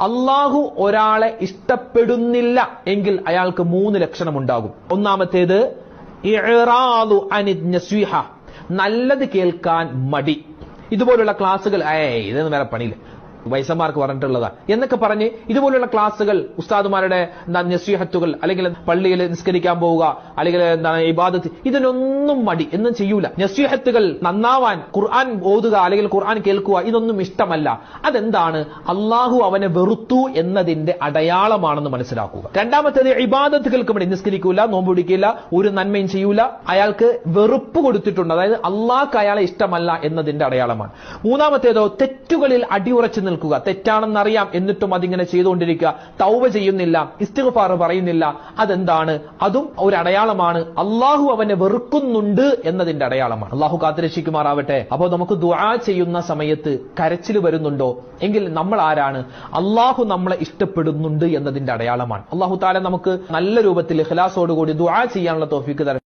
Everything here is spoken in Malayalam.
അള്ളാഹു ഒരാളെ ഇഷ്ടപ്പെടുന്നില്ല എങ്കിൽ അയാൾക്ക് മൂന്ന് ലക്ഷണം ഉണ്ടാകും ഒന്നാമത്തേത്. നല്ലത് കേൾക്കാൻ മടി. ഇതുപോലുള്ള ക്ലാസ്സുകൾ ഏയ് ഇതൊന്നും വേറെ പണിയില്ല. വൈസന്മാർക്ക് പറഞ്ഞിട്ടുള്ളതാ. എന്നൊക്കെ പറഞ്ഞ് ഇതുപോലുള്ള ക്ലാസ്സുകൾ ഉസ്താദുമാരുടെ എന്താ നസീഹത്തുകൾ അല്ലെങ്കിൽ പള്ളിയിൽ നിസ്കരിക്കാൻ പോവുക അല്ലെങ്കിൽ എന്താണ് ഇബാദത്ത് ഇതിനൊന്നും മടി. എന്നും ചെയ്യൂല. നസീഹത്തുകൾ നന്നാവാൻ ഖുർആൻ ഓതുക അല്ലെങ്കിൽ ഖുർആൻ കേൾക്കുക ഇതൊന്നും ഇഷ്ടമല്ല. അതെന്താണ്? അള്ളാഹു അവനെ വെറുത്തു എന്നതിന്റെ അടയാളമാണെന്ന് മനസ്സിലാക്കുക. രണ്ടാമത്തേത് ഇബാദത്തുകൾക്ക് വേണ്ടി നിസ്കരിക്കൂല നോമ്പ് പിടിക്കില്ല ഒരു നന്മയും ചെയ്യൂല. അയാൾക്ക് വെറുപ്പ് കൊടുത്തിട്ടുണ്ട്. അതായത് അള്ളാഹ്ക്ക് അയാളെ ഇഷ്ടമല്ല എന്നതിന്റെ അടയാളമാണ്. മൂന്നാമത്തേതോ തെറ്റുകളിൽ അടിയുറച്ചു നിൽക്കുക. തെറ്റാണെന്നറിയാം. എന്നിട്ടും അതിങ്ങനെ ചെയ്തുകൊണ്ടിരിക്കുക. തൗവ ചെയ്യുന്നില്ല. ഇസ്തിഗ്ഫാർ പറയുന്നില്ല. അതെന്താണ്? അതും ഒരു അടയാളമാണ്. അള്ളാഹു അവനെ വെറുക്കുന്നുണ്ട് എന്നതിന്റെ അടയാളമാണ്. അള്ളാഹു കാത്തിരക്ഷിക്കുമാറാവട്ടെ. അപ്പോൾ നമുക്ക് ദുആ ചെയ്യുന്ന സമയത്ത് കരച്ചിൽ വരുന്നുണ്ടോ? എങ്കിൽ നമ്മൾ ആരാണ്? അള്ളാഹു നമ്മളെ ഇഷ്ടപ്പെടുന്നുണ്ട് എന്നതിന്റെ അടയാളമാണ്. അള്ളാഹു താല നമുക്ക് നല്ല രൂപത്തിൽ ഖലാസോടുകൂടി ദുആ ചെയ്യാനുള്ള തോഫിക്ക് തരട്ടെ.